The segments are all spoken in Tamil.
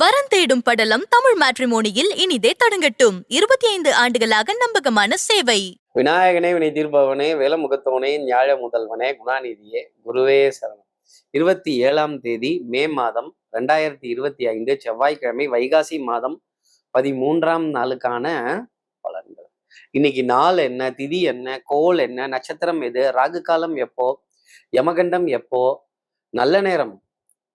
வரன் தேடும் படலம் தமிழ் மேட்ரிமோனியில் இனிதே தொடங்கட்டும். இருபத்தி ஐந்து ஆண்டுகளாக நம்பகமான சேவை. விநாயகனே வினை தீர்ப்பவனே வேலமுகத்தவனே ஞாழ முதல்வனே குணாநிதியே குருவே சரணம். இருபத்தி ஏழாம் தேதி மே மாதம் ரெண்டாயிரத்தி இருபத்தி ஐந்து செவ்வாய்க்கிழமை வைகாசி மாதம் பதிமூன்றாம் நாளுக்கான பலன்கள். இன்னைக்கு நாள் என்ன திதி என்ன கோல் என்ன நட்சத்திரம் எது ராகு காலம் எப்போ யமகண்டம் எப்போ நல்ல நேரம்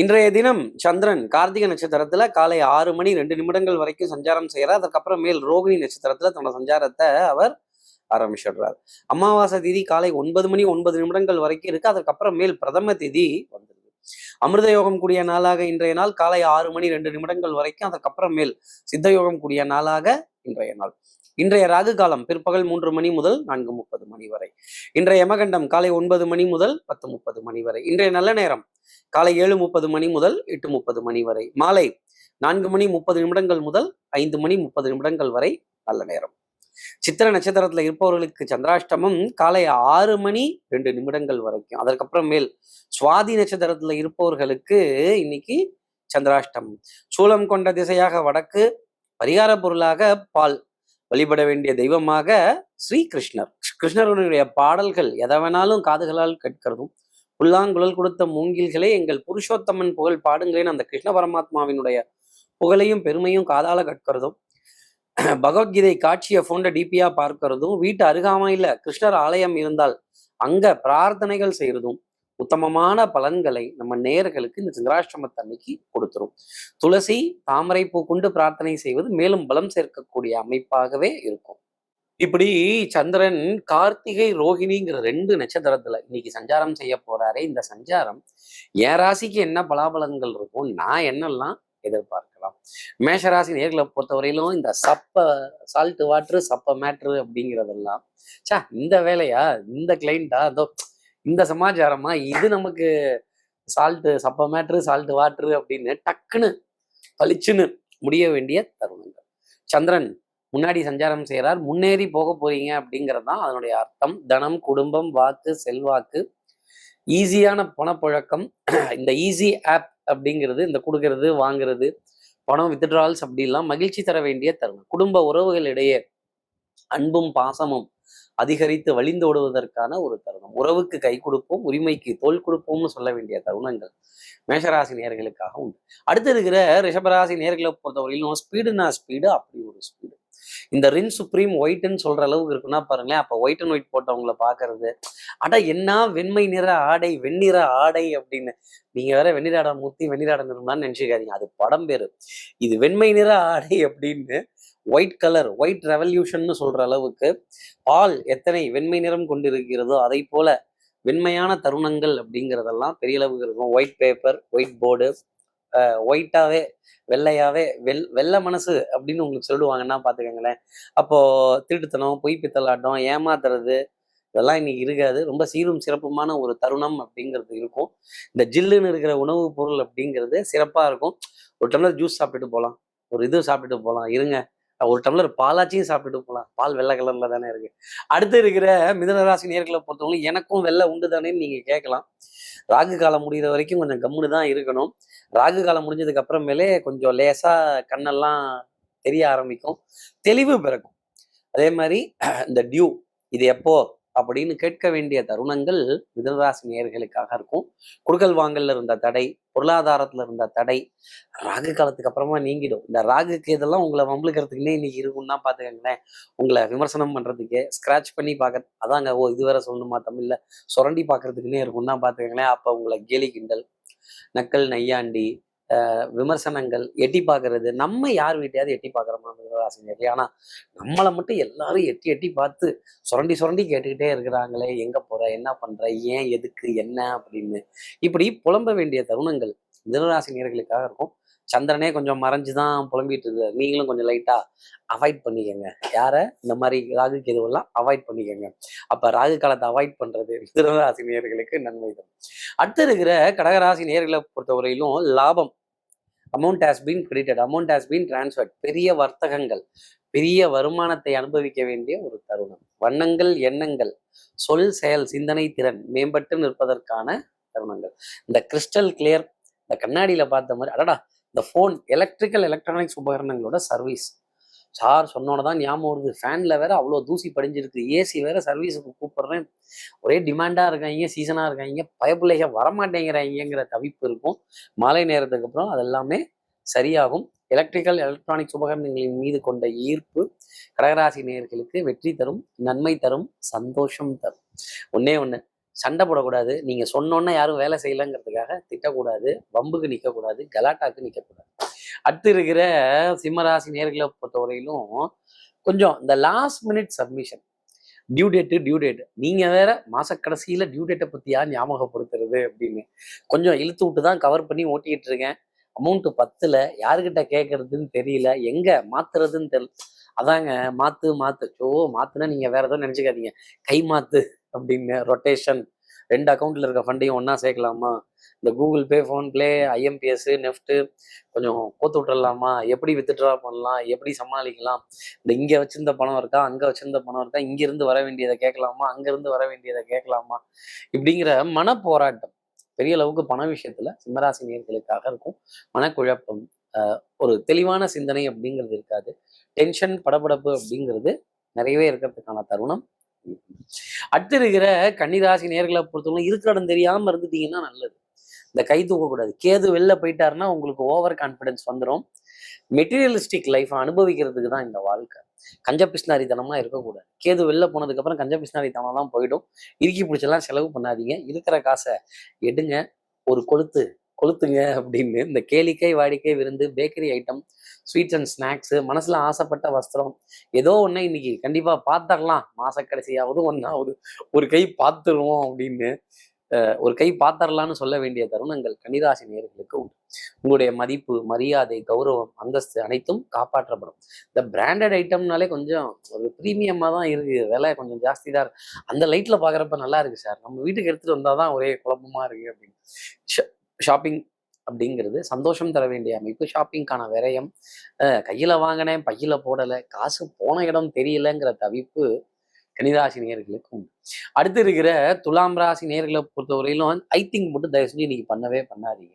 இன்றைய தினம் சந்திரன் கார்த்திகை நட்சத்திரத்துல காலை ஆறு மணி ரெண்டு நிமிடங்கள் வரைக்கும் சஞ்சாரம் செய்கிறார் அதுக்கப்புறம் மேல் ரோகிணி நட்சத்திரத்துல தன்னோட சஞ்சாரத்தை அவர் ஆரம்பிச்சிடுறார். அமாவாசை திதி காலை ஒன்பது மணி ஒன்பது நிமிடங்கள் வரைக்கும் இருக்கு. அதுக்கப்புறம் மேல் பிரதம திதி வந்துருது அமிர்த யோகம் கூடிய நாளாக இன்றைய நாள் காலை ஆறு மணி ரெண்டு நிமிடங்கள் வரைக்கும் அதுக்கப்புறம் மேல் சித்த யோகம் கூடிய நாளாக இன்றைய நாள். இன்றைய ராகு காலம் பிற்பகல் மூன்று மணி முதல் நான்கு முப்பது மணி வரை. இன்றைய யமகண்டம் காலை ஒன்பது மணி முதல் பத்து முப்பது மணி வரை. இன்றைய நல்ல நேரம் காலை ஏழு முப்பது மணி முதல் எட்டு முப்பது மணி வரை. மாலை நான்கு மணி முப்பது நிமிடங்கள் முதல் ஐந்து மணி முப்பது நிமிடங்கள் வரை நல்ல நேரம். சித்திர நட்சத்திரத்துல இருப்பவர்களுக்கு சந்திராஷ்டமம் காலை ஆறு மணி ரெண்டு நிமிடங்கள் வரைக்கும். அதற்கப்புறம் மேல் சுவாதி நட்சத்திரத்துல இருப்பவர்களுக்கு இன்னைக்கு சந்திராஷ்டமம். சூலம் கொண்ட திசையாக வடக்கு பரிகார பொருளாக பால் வழிபட வேண்டிய தெய்வமாக ஸ்ரீ கிருஷ்ணர். கிருஷ்ணருடைய பாடல்கள் எதை வேணாலும் காதுகளால் கேட்கிறதும் புல்லாங்குழல் கொடுத்த மூங்கில்களே எங்கள் புருஷோத்தமன் புகழ் பாடுங்களேன் அந்த கிருஷ்ண பரமாத்மாவினுடைய புகழையும் பெருமையும் காதால கற்கிறதும் பகவத்கீதை காட்சியை போன்ற டிபியா பார்க்கிறதும் வீட்டு அருகாமையில கிருஷ்ணர் ஆலயம் இருந்தால் அங்க பிரார்த்தனைகள் செய்யறதும் உத்தமமான பலன்களை நம்ம நேர்களுக்கு இந்த சந்திராஷ்டமத்து அன்னைக்கு கொடுத்துரும். துளசி தாமரை பூ கொண்டு பிரார்த்தனை செய்வது மேலும் பலம் சேர்க்கக்கூடிய அமைப்பாகவே இருக்கும். இப்படி சந்திரன் கார்த்திகை ரோஹிணிங்கிற ரெண்டு நட்சத்திரத்துல இன்னைக்கு சஞ்சாரம் செய்ய போறாரே. இந்த சஞ்சாரம் என் ராசிக்கு என்ன பலாபலங்கள் இருக்கும் நான் என்னெல்லாம் எதிர்பார்க்கலாம்? மேஷராசி நேர்களை பொறுத்தவரையிலும் இந்த சப்ப சால்ட் வாட்ரு சப்ப மேட்ரு அப்படிங்கிறதெல்லாம் சா இந்த வேலையா? இந்த கிளைண்டா அதோ இந்த சமாச்சாரமா? இது நமக்கு சால்ட்டு சப்ப மேட்ரு சால்ட் வாட்ரு அப்படின்னு டக்குன்னு பளிச்சுன்னு முடிய வேண்டிய தருணங்கள். சந்திரன் முன்னாடி சஞ்சாரம் செய்கிறார் முன்னேறி போக போறீங்க அப்படிங்கிறது தான் அதனுடைய அர்த்தம். தனம் குடும்பம் வாக்கு செல்வாக்கு ஈஸியான பணப்புழக்கம். இந்த ஈஸி ஆப் அப்படிங்கிறது இந்த கொடுக்கறது வாங்குறது பணம் வித்ட்ரால்ஸ் அப்படிலாம் மகிழ்ச்சி தர வேண்டிய தருணம். குடும்ப உறவுகளிடையே அன்பும் பாசமும் அதிகரித்து வழிந்தோடுவதற்கான ஒரு தருணம். உறவுக்கு கை கொடுப்போம் உரிமைக்கு தோல் கொடுப்போம்னு சொல்ல வேண்டிய தருணங்கள் மேஷராசி நேர்களுக்காக உண்டு. அடுத்து இருக்கிற ரிஷபராசி நேர்களை பொறுத்தவரையிலும் ஸ்பீடுனா ஸ்பீடு அப்படி ஒரு ஸ்பீடு இந்த ரின் சுப்ரீம் ஒயிட்னு சொல்ற அளவுக்கு இருக்குன்னா பாருங்களேன் அப்போ ஒயிட் அண்ட் ஒயிட் போட்டவங்கள பாக்குறது. அட என்ன வெண்மை நிற ஆடை வெண்ணிற ஆடை அப்படின்னு. நீங்க வேற வெண்ணிராட மூர்த்தி வெண்ணிராட ஆடை நிறம்லாம் நினைச்சுக்காதீங்க. அது படம் பேரு. இது வெண்மை நிற ஆடை அப்படின்னு ஒயிட் கலர் ஒயிட் ரெவல்யூஷன் சொல்ற அளவுக்கு பால் எத்தனை வெண்மை நிறம் கொண்டிருக்கிறதோ அதை போல வெண்மையான தருணங்கள் அப்படிங்கிறதெல்லாம் பெரிய அளவுக்கு இருக்கும். ஒயிட் பேப்பர் ஒயிட் போர்டு ஒயிட்டாவே வெள்ளையாவே வெள் வெள்ளை மனசு அப்படின்னு உங்களுக்கு சொல்லுவாங்கன்னா பார்த்துக்கோங்களேன். அப்போ திருட்டுத்தனம் பொய் பித்தலாட்டம் ஏமாத்துறது இதெல்லாம் இன்னைக்கு இருக்காது. ரொம்ப சீரும் சிறப்புமான ஒரு தருணம் அப்படிங்கிறது இருக்கும். இந்த ஜில்லுன்னு இருக்கிற உணவுப் பொருள் அப்படிங்கிறது சிறப்பாக இருக்கும். ஒரு டம்ளர் ஜூஸ் சாப்பிட்டுட்டு போகலாம் ஒரு இது சாப்பிட்டுட்டு போகலாம் இருங்க. ஒரு டம்ளர் பாலாச்சியும் சாப்பிட்டுட்டு போகலாம் பால் வெள்ளை கலர்ல தானே இருக்கு. அடுத்து இருக்கிற மிதனராசி நேர்களை பொறுத்தவரை எனக்கும் வெள்ளை உண்டு தானேன்னு நீங்க கேட்கலாம். ராகு காலம் முடிகிற வரைக்கும் கொஞ்சம் கம்முன்னு தான் இருக்கணும். ராகு காலம் முடிஞ்சதுக்கு அப்புறமேலே கொஞ்சம் லேசா கண்ணெல்லாம் தெரிய ஆரம்பிக்கும். தெளிவு பிறக்கும். அதே மாதிரி இந்த டியூ இது எப்போ அப்படின்னு கேட்க வேண்டிய தருணங்கள் மிதனராசி நேர்களுக்காக இருக்கும். குடுக்கல் வாங்கல்ல இருந்த தடை பொருளாதாரத்துல இருந்த தடை ராகு காலத்துக்கு அப்புறமா நீங்கிடும். இந்த ராகுக்கு இதெல்லாம் உங்களை வம்பளுக்கிறதுக்குன்னே இன்னைக்கு இருக்கும்னா பாத்துக்கங்களேன் உங்களை விமர்சனம் பண்றதுக்கு ஸ்கிராச் பண்ணி பார்க்க அதாங்க ஓ இது வேற சொல்லணுமா தமிழ்ல? சுரண்டி பார்க்கறதுக்குன்னே இருக்கும்னா பாத்துக்கங்களேன் அப்ப உங்களை கேலி கிண்டல் நக்கல் நையாண்டி விமர்சனங்கள் எட்டி பார்க்கறது நம்ம யார் வீட்டையாவது எட்டி பார்க்குறோமா மிதனராசினியர்கள் ஆனால் நம்மளை மட்டும் எல்லாரும் எட்டி எட்டி பார்த்து சுரண்டி சுரண்டி கேட்டுக்கிட்டே இருக்கிறாங்களே. எங்கே போகிற என்ன பண்ணுற ஏன்? எதுக்கு? என்ன? அப்படின்னு. இப்படி புலம்ப வேண்டிய தருணங்கள் மிதனராசினியர்களுக்காக இருக்கும். சந்திரனே கொஞ்சம் மறைஞ்சு தான் புலம்பிட்டு இருக்காரு. நீங்களும் கொஞ்சம் லைட்டாக அவாய்ட் பண்ணிக்கங்க. யாரை? இந்த மாதிரி ராகு கேதுவெல்லாம் அவாய்ட் பண்ணிக்கோங்க. அப்போ ராகு காலத்தை அவாய்ட் பண்ணுறது மிதனராசி நேர்களுக்கு நன்மை தரும் அடுத்து இருக்கிற கடகராசி நேயர்களை பொறுத்தவரையிலும் லாபம். Amount has been credited amount has been transferred பெரிய வர்த்தகங்கள் பெரிய வருமானத்தை அனுபவிக்க வேண்டிய ஒரு தருணம். வண்ணங்கள் எண்ணங்கள் சொல் செயல் சிந்தனை திறன் மேம்பட்டு நிற்பதற்கான தருணங்கள். இந்த கிறிஸ்டல் கிளியர் இந்த கண்ணாடியில பார்த்த மாதிரி அடடா இந்த ஃபோன் எலக்ட்ரிக்கல் எலக்ட்ரானிக்ஸ் உபகரணங்களோட சர்வீஸ் சார் சொன்னோன்னு தான் ஞாபகம் வருது. ஃபேனில் வேற அவ்வளோ தூசி படிஞ்சிருக்கு. ஏசி வேற சர்வீஸுக்கு கூப்பிடுறேன். ஒரே டிமாண்டாக இருக்காங்க சீசனாக இருக்காங்க. பயப்பிள்ளைக வரமாட்டேங்கிறாங்கிற தவிப்பு இருக்கும். மாலை நேரத்துக்கு அப்புறம் அதெல்லாமே சரியாகும். எலக்ட்ரிக்கல் எலக்ட்ரானிக்ஸ் உபகரணங்களின் மீது கொண்ட ஈர்ப்பு கடகராசி நேர்களுக்கு வெற்றி தரும் நன்மை தரும் சந்தோஷம் தரும். ஒன்னே ஒன்று சண்டை போடக்கூடாது. நீங்கள் சொன்னோன்னே யாரும் வேலை செய்யலைங்கிறதுக்காக திட்டக்கூடாது. வம்புக்கு நிற்கக்கூடாது கலாட்டாக்கு நிற்கக்கூடாது அடுத்து இருக்கிற சிம்மராசி நேர்களை பொறுத்தவரையிலும் கொஞ்சம் இந்த last minute submission due date due date நீங்கள் வேற கடைசியில் டியூ டேட்டை பற்றியா ஞாபகப்படுத்துறது அப்படின்னு. கொஞ்சம் இழுத்து விட்டு தான் கவர் பண்ணி ஓட்டிக்கிட்டு இருக்கேன். அமௌண்ட்டு பத்தில் யாருக்கிட்ட கேட்கறதுன்னு தெரியல. எங்கே மாத்துறதுன்னு தெரியல அதாங்க மாற்று மாற்று ஓ மாற்றுனா நீங்கள் வேற எதுவும் நினச்சிக்காதீங்க. கை மாற்று அப்படின்னு ரொட்டேஷன் ரெண்டு அக்கௌண்ட்டில் இருக்க ஃபண்டையும் ஒன்றா சேர்க்கலாமா? இந்த Google Pay PhonePe IMPS NEFT கொஞ்சம் கோத்து விட்டுறலாமா? எப்படி வித்ட்ரா பண்ணலாம்? எப்படி சமாளிக்கலாம்? இந்த இங்கே வச்சிருந்த பணம் இருக்கா? அங்கே வச்சிருந்த பணம் இருக்கா? இங்கேருந்து வர வேண்டியதை கேட்கலாமா? அங்கேருந்து வர வேண்டியதை கேட்கலாமா? இப்படிங்கிற மன போராட்டம் பெரிய அளவுக்கு பண விஷயத்துல சிம்மராசி நேர்களுக்காக இருக்கும். மனக்குழப்பம் ஒரு தெளிவான சிந்தனை அப்படிங்கிறது இருக்காது. டென்ஷன் படபடப்பு அப்படிங்கிறது நிறையவே இருக்கிறதுக்கான தருணம். அடுத்து இருக்கிற கன்னிராசி நேர்களை பொறுத்தவரை இருக்கிற இடம் தெரியாம இருந்துட்டீங்கன்னா நல்லது. இந்த கை தூக்கக்கூடாது. கேது வெளில போயிட்டாருன்னா உங்களுக்கு ஓவர் கான்ஃபிடன்ஸ் வந்துடும் மெட்டீரியலிஸ்டிக் லைஃப் அனுபவிக்கிறதுக்கு தான் இந்த வாழ்க்கை. கஞ்ச பிஸ்னாரித்தனமா இருக்கக்கூடாது. கேது வெளில போனதுக்கு அப்புறம் கஞ்ச பிஸ்னாரித்தனம் தான் போயிடும். இறுக்கி பிடிச்செல்லாம் செலவு பண்ணாதீங்க. இருக்கிற காசை எடுங்க. ஒரு கொளுத்து. கொளுத்துங்க அப்படின்னு இந்த கேளிக்கை வாடிக்கை விருந்து bakery item sweets and snacks மனசில் ஆசைப்பட்ட வஸ்திரம். ஏதோ ஒன்று இன்னைக்கு கண்டிப்பாக பார்த்துடலாம். மாச கடைசியாவது ஒன்றாவது ஒரு கை பார்த்துருவோம் அப்படின்னு ஒரு கை பார்த்துடலாம்னு சொல்ல வேண்டிய தருணங்கள் கன்னிராசி நேர்களுக்கு உண்டு. உங்களுடைய மதிப்பு மரியாதை கௌரவம் அந்தஸ்து அனைத்தும் காப்பாற்றப்படும். இந்த பிராண்டட் ஐட்டம்னாலே கொஞ்சம் ஒரு ப்ரீமியமாக தான் இருக்குது விலை கொஞ்சம் ஜாஸ்தி தான் அந்த லைட்டில் பார்க்குறப்ப நல்லா இருக்குது சார். நம்ம வீட்டுக்கு எடுத்துகிட்டு வந்தால் தான் ஒரே குழப்பமாக இருக்குது அப்படின்னு. ஷாப்பிங் அப்படிங்கிறது சந்தோஷம் தர வேண்டிய அமைப்பு. ஷாப்பிங்க்கான விரயம் கையில் கையில வாங்கினேன் பையில போடலை காசு போன இடம் தெரியலங்கிற தவிப்பு கணிதாசி நேர்களுக்கு உண்டு. அடுத்து இருக்கிற துலாம் ராசி நேர்களை பொறுத்தவரையிலும் ஐ திங்க் மட்டும் தயவு செஞ்சு நீங்க பண்ணவே பண்ணாதீங்க.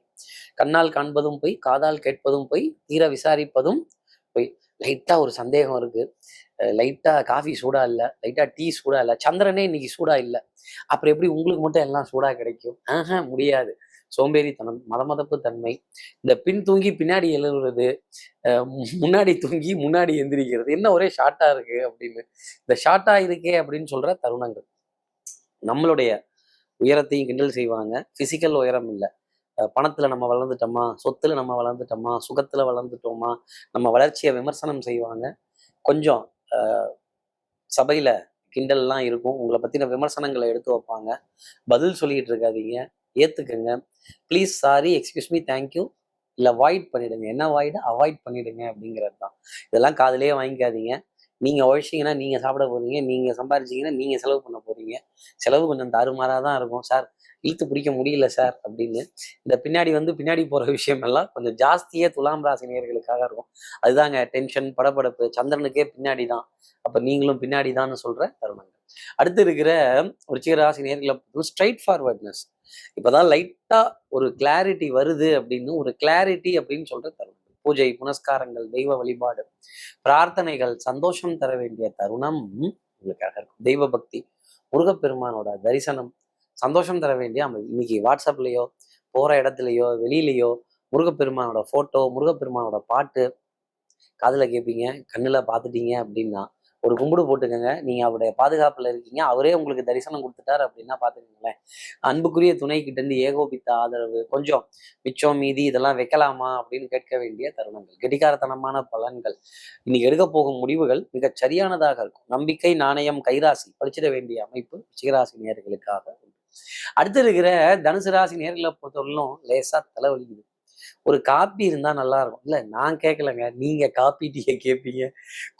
கண்ணால் காண்பதும் போய் காதால் கேட்பதும் போய் தீர விசாரிப்பதும் போய். லைட்டா ஒரு சந்தேகம் இருக்கு. லைட்டா காஃபி சூடா இல்ல லைட்டா டீ சூடா இல்ல சந்திரனே இன்னைக்கு சூடா இல்ல. அப்புறம் எப்படி உங்களுக்கு மட்டும் எல்லாம் சூடா கிடைக்கும்? ஆஹா முடியாது. சோம்பேறித்தனம் மதமதப்பு தன்மை இந்த பின் தூங்கி பின்னாடி எழுதுறது முன்னாடி தூங்கி முன்னாடி எந்திரிக்கிறது என்ன ஒரே ஷார்ட்டா இருக்கு அப்படின்னு இந்த ஷார்ட்டா இருக்கே அப்படின்னு சொல்ற தருணங்கள். நம்மளுடைய உயரத்தையும் கிண்டல் செய்வாங்க. பிசிக்கல் உயரம் இல்லை. பணத்துல நம்ம வளர்ந்துட்டோமா? சொத்துல நம்ம வளர்ந்துட்டோமா? சுகத்துல வளர்ந்துட்டோமா? நம்ம வளர்ச்சியை விமர்சனம் செய்வாங்க. கொஞ்சம் அஹ், சபையில கிண்டல்லாம் இருக்கும். உங்களை பற்றின விமர்சனங்களை எடுத்து வைப்பாங்க. பதில் சொல்லிட்டு இருக்காதீங்க. ஏற்றுக்குங்க please sorry excuse me thank you இல்லை அவாய்ட் பண்ணிடுங்க. என்ன வாய்டு அவாய்ட் பண்ணிடுங்க அப்படிங்கிறது தான். இதெல்லாம் காதலே வாங்கிக்காதீங்க. நீங்கள் உழைச்சிங்கன்னா நீங்கள் சாப்பிட போறீங்க. நீங்கள் சம்பாரிச்சிங்கன்னா நீங்கள் செலவு பண்ண போகிறீங்க செலவு கொஞ்சம் தாறுமாறாக தான் இருக்கும். சார் இழுத்து பிடிக்க முடியல சார் அப்படின்னு. இந்த பின்னாடி வந்து பின்னாடி போகிற விஷயம் எல்லாம் கொஞ்சம் ஜாஸ்தியே துலாம் ராசி இருக்கும். அதுதாங்க டென்ஷன் படபடப்பு. சந்திரனுக்கே பின்னாடி தான். அப்போ நீங்களும் பின்னாடி தான் சொல்கிற தருணங்கள். அடுத்து இருக்கிற ஒரு ராசி நேர்களை ஸ்ட்ரைட் ஃபார்வர்ட்னஸ் இப்பதான் லைட்டா ஒரு கிளாரிட்டி வருது அப்படின்னு ஒரு கிளாரிட்டி அப்படின்னு சொல்ற தருணம். பூஜை புனஸ்காரங்கள் தெய்வ வழிபாடு பிரார்த்தனைகள் சந்தோஷம் தர வேண்டிய தருணம் உங்களுக்காக இருக்கும். தெய்வ பக்தி முருகப்பெருமானோட தரிசனம் சந்தோஷம் தர வேண்டிய அமைப்பு இன்னைக்கு வாட்ஸ்அப்லேயோ போற இடத்துலையோ வெளியிலையோ முருகப்பெருமானோட ஃபோட்டோ முருகப்பெருமானோட பாட்டு காதில் கேட்பீங்க கண்ணுல பார்த்துட்டீங்க அப்படின்னா ஒரு கும்பிடு போட்டுக்கோங்க. நீங்க அவருடைய பாதுகாப்புல இருக்கீங்க. அவரே உங்களுக்கு தரிசனம் கொடுத்துட்டார் அப்படின்னா பாத்துக்கோங்களேன். அன்புக்குரிய துணை கிட்ட இருந்து ஏகோபித்த ஆதரவு கொஞ்சம் மிச்சம் மீதி இதெல்லாம் வைக்கலாமா அப்படின்னு கேட்க வேண்டிய தருணங்கள். கெடிகாரத்தனமான பலன்கள். இன்னைக்கு எடுக்க போகும் முடிவுகள் மிகச் சரியானதாக இருக்கும். நம்பிக்கை நாணயம் கைராசி பழிச்சிட வேண்டிய அமைப்பு சிகராசி நேர்களுக்காக அடுத்து இருக்கிற தனுசு ராசி நேர்களை பொறுத்தவரையிலும் லேசாக தலைவலிக்குது. ஒரு காப்பி இருந்தால் நல்லாயிருக்கும் இல்லை நான் கேட்கலங்க நீங்கள் காப்பி டீயை கேட்பீங்க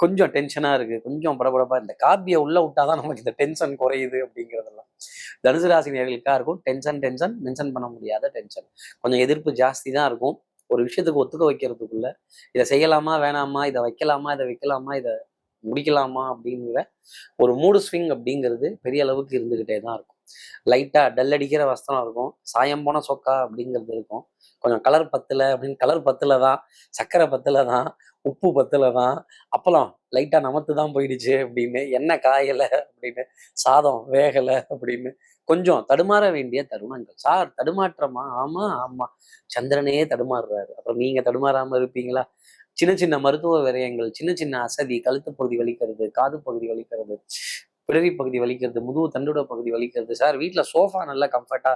கொஞ்சம் டென்ஷனாக இருக்குது கொஞ்சம் படபடப்பா இந்த காப்பியை உள்ளே விட்டால் தான் நமக்கு இந்த டென்ஷன் குறையுது அப்படிங்கிறதெல்லாம். தனுசு ராசி நேர்களுக்காக இருக்கும். டென்ஷன் டென்ஷன் மென்ஷன் பண்ண முடியாத டென்ஷன் கொஞ்சம் எதிர்ப்பு ஜாஸ்தி தான் இருக்கும். ஒரு விஷயத்துக்கு ஒத்துக்க வைக்கிறதுக்குள்ள இதை செய்யலாமா வேணாமா இதை வைக்கலாமா இதை வைக்கலாமா இதை முடிக்கலாமா அப்படிங்கிற ஒரு மூடு ஸ்விங் அப்படிங்கிறது பெரிய அளவுக்கு இருந்துக்கிட்டே தான் இருக்கும். லைட்டாக டல் அடிக்கிற வஸ்திரம் இருக்கும். சாயம் போன சொக்கா அப்படிங்கிறது இருக்கும். கொஞ்சம் கலர் பத்தலை அப்படின்னு கலர் பத்தல தான் சர்க்கரை பத்தல தான் உப்பு பத்தல தான் அப்பளம் லைட்டா நமத்து தான் போயிடுச்சு அப்படின்னு என்ன காயலை அப்படின்னு சாதம் வேகலை அப்படின்னு கொஞ்சம் தடுமாற வேண்டிய தருணங்கள். சார் தடுமாற்றமா? ஆமா ஆமா. சந்திரனே தடுமாறுறாரு. அப்புறம் நீங்க தடுமாறாமல் இருப்பீங்களா? சின்ன சின்ன மருத்துவ விரயங்கள் சின்ன சின்ன அசதி கழுத்து பகுதி வலிக்கிறது காது பகுதி வலிக்கிறது பிறவி பகுதி வலிக்கிறது முதுகு தண்டுட பகுதி வலிக்கிறது. சார் வீட்டில் சோஃபா நல்லா கம்ஃபர்ட்டா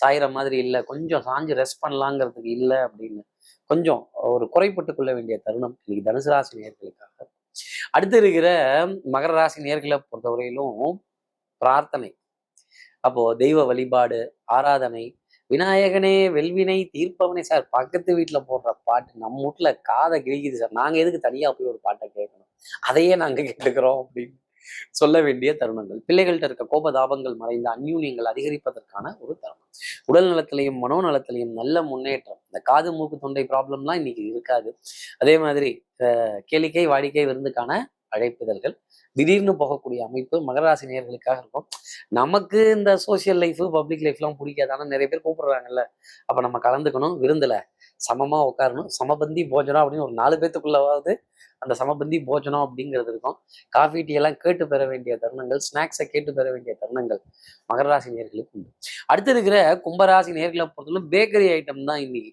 சாயிற மாதிரி இல்லை. கொஞ்சம் சாஞ்சு ரெஸ்ட் பண்ணலாங்கிறதுக்கு இல்லை அப்படின்னு. கொஞ்சம் ஒரு குறைப்பட்டு கொள்ள வேண்டிய தருணம் இன்னைக்கு தனுசு ராசி நேர்களுக்காக. அடுத்து இருக்கிற மகர ராசி நேர்களை பொறுத்தவரையிலும் பிரார்த்தனை. அப்போ தெய்வ வழிபாடு ஆராதனை விநாயகனே வெல்வினை தீர்ப்பவனே சார். பக்கத்து வீட்டுல போடுற பாட்டு நம்ம வீட்டில் காதை கிழிக்குது சார். நாங்க எதுக்கு தனியா போய் ஒரு பாட்டை கேட்கணும்? அதையே நாங்க கேட்டுக்கிறோம் அப்படின்னு. சொல்ல வேண்டிய தருணங்கள். பிள்ளைகள்கிட்ட இருக்க கோப தாபங்கள் மறைந்த அந்யூன்யங்கள் அதிகரிப்பதற்கான ஒரு தருணம். உடல் நலத்திலையும் மனோநலத்திலையும் நல்ல முன்னேற்றம். இந்த காது மூக்கு தொண்டை ப்ராப்ளம்லாம் இன்னைக்கு இருக்காது. அதே மாதிரி கேளிக்கை வாடிக்கை விருந்துக்கான அழைப்புதல்கள் திடீர்னு போகக்கூடிய அமைப்பு மகராசி நேர்களுக்காக இருக்கும். நமக்கு இந்த சோஷியல் லைஃப் பப்ளிக் லைஃப்லாம் பிடிக்காது ஆனால் நிறைய பேர் கூப்பிடுறாங்கல்ல. அப்போ நம்ம கலந்துக்கணும் விருந்தில். சமமாக உட்காரணும். சமபந்தி போஜனம் அப்படின்னு ஒரு நாலு பேத்துக்குள்ளவாவது அந்த சமபந்தி போஜனம் அப்படிங்கிறது இருக்கும். காஃபி டீ எல்லாம் கேட்டு பெற வேண்டிய தருணங்கள் ஸ்நாக்ஸை கேட்டு பெற வேண்டிய தருணங்கள் மகர ராசி நேர்களுக்கு உண்டு. அடுத்து இருக்கிற கும்பராசி நேர்களை பொறுத்தவரைக்கும் பேக்கரி ஐட்டம் தான் இன்னைக்கு.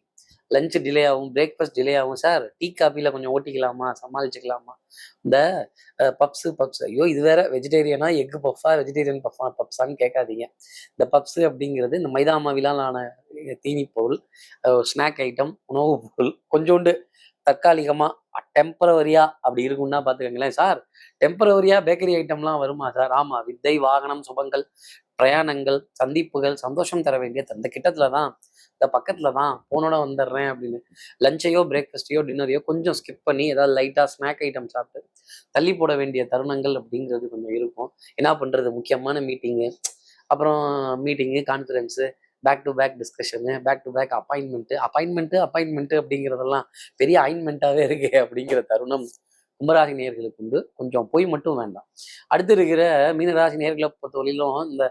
லஞ்ச் டிலே ஆகும் பிரேக்ஃபாஸ்ட் டிலே ஆகும். சார் டீ காஃபியில் கொஞ்சம் ஓட்டிக்கலாமா? சமாளிச்சுக்கலாமா? இந்த பப்ஸு பப்ஸ் ஐயோ இது வேற வெஜிடேரியனா எக் பஃபா வெஜிடேரியன் பஃபா பப்ஸான்னு கேட்காதீங்க. இந்த பப்ஸு அப்படிங்கிறது இந்த மைதா மாவிலான தீனி பொருள் ஸ்நாக் ஐட்டம் உணவுப் பொருள் கொஞ்சோண்டு தற்காலிகமாக டெம்பரவரியா அப்படி இருக்கும்னா பார்த்துக்கங்களேன் சார். டெம்பரவரியா பேக்கரி ஐட்டம்லாம் வருமா சார்? ஆமாம் வித்தை வாகனம் சுபங்கள் பிரயாணங்கள் சந்திப்புகள் சந்தோஷம் தர வேண்டிய அந்த கிட்டத்துல தான் இந்த பக்கத்துல தான் போனோட வந்துடுறேன் அப்படின்னு. லஞ்சையோ பிரேக்ஃபாஸ்டையோ டின்னரையோ கொஞ்சம் ஸ்கிப் பண்ணி ஏதாவது லைட்டாக ஸ்நாக் ஐட்டம் சாப்பிட்டு தள்ளி போட வேண்டிய தருணங்கள் அப்படிங்கிறது கொஞ்சம் இருக்கும். என்ன பண்ணுறது முக்கியமான மீட்டிங்கு அப்புறம் meeting conference back to back discussion back to back appointment appointment appointment அப்படிங்கிறதெல்லாம் பெரிய அயின்மெண்ட்டாகவே இருக்கு அப்படிங்கிற தருணம் கும்பராசி நேர்களுக்கு உண்டு. கொஞ்சம் பொய் மட்டும் வேண்டாம். அடுத்து இருக்கிற மீனராசி நேர்களை பொறுத்தவரையிலும் இந்த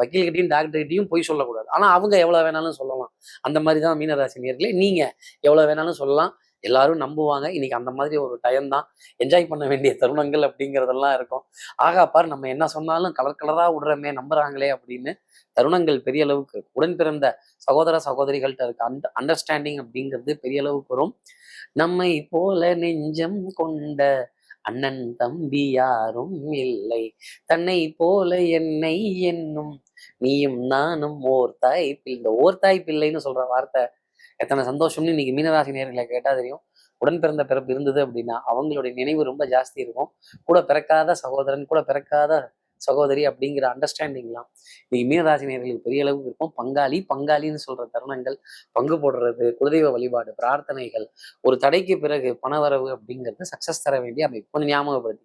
வக்கீல்கிட்டையும் டாக்டர்கிட்டையும் போய் சொல்லக்கூடாது. ஆனால் அவங்க எவ்வளோ வேணாலும் சொல்லலாம். அந்த மாதிரி தான் மீனராசி நேர்களே நீங்கள் எவ்வளோ வேணாலும் சொல்லலாம். எல்லாரும் நம்புவாங்க. இன்னைக்கு அந்த மாதிரி ஒரு டைம் தான் என்ஜாய் பண்ண வேண்டிய தருணங்கள் அப்படிங்கிறதெல்லாம் இருக்கும். ஆகா பார் நம்ம என்ன சொன்னாலும் கலர் கலராக விடுறமே நம்புறாங்களே அப்படின்னு தருணங்கள் பெரிய அளவுக்கு உடன் பிறந்த சகோதர சகோதரிகள்கிட்ட இருக்க அண்ட் அண்டர்ஸ்டாண்டிங் அப்படிங்கிறது பெரிய அளவுக்கு வரும். நம்மை போல நெஞ்சம் கொண்ட அண்ணன் தம்பி யாரும் இல்லை. தன்னை போல என்னை என்னும் நீயும் நானும் ஓர் தாய் பிள்ளை இந்த ஓர் தாய் பிள்ளைன்னு சொல்ற வார்த்தை எத்தனை சந்தோஷம்னு இன்னைக்கு மீனராசி நேர்களை கேட்டால் தெரியும். உடன் பிறந்த பிறப்பு இருந்தது அப்படின்னா அவங்களுடைய நினைவு ரொம்ப ஜாஸ்தி இருக்கும். கூட பிறக்காத சகோதரன் கூட பிறக்காத சகோதரி அப்படிங்கிற அண்டர்ஸ்டாண்டிங்லாம் இன்னைக்கு மீனராசினியர்களுக்கு பெரிய அளவுக்கு இருக்கும். பங்காளி பங்காளின்னு சொல்ற தருணங்கள் பங்கு போடுறது குலதெய்வ வழிபாடு பிரார்த்தனைகள் ஒரு தடைக்கு பிறகு பணவரவு அப்படிங்கிறது சக்சஸ் தர வேண்டிய அமைப்பு. கொஞ்சம் ஞாபகப்படுத்தி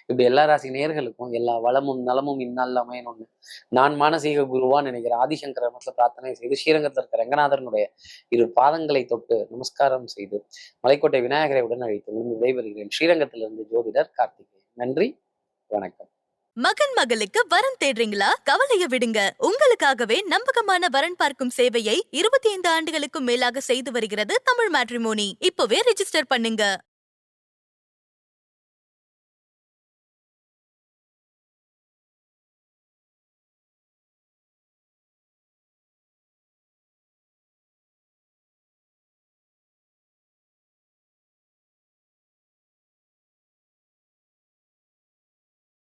இப்படி எல்லா ராசி நேர்களுக்கும் எல்லா வளமும் நலமும் இந்நாளில் அமையணும்னு நான் மானசீக குருவான் நினைக்கிற ஆதிசங்கர மற்ற பிரார்த்தனை செய்து ஸ்ரீரங்கத்தில் இருக்கிற ரங்கநாதனுடைய இரு பாதங்களை தொட்டு நமஸ்காரம் செய்து மலைக்கோட்டை விநாயகரை உடன் அழைத்து விழுந்து விடைபெறுகிறேன். ஸ்ரீரங்கத்திலிருந்து ஜோதிடர் கார்த்திகேயன். நன்றி வணக்கம். மகன் மகளுக்கு வரன் தேடுறீங்களா? கவலைய விடுங்க. உங்களுக்காகவே நம்பகமான வரன் பார்க்கும் சேவையை இருபத்தி ஐந்து ஆண்டுகளுக்கும் மேலாக செய்து வருகிறது தமிழ் மேட்ரிமோனி. இப்பவே ரிஜிஸ்டர் பண்ணுங்க.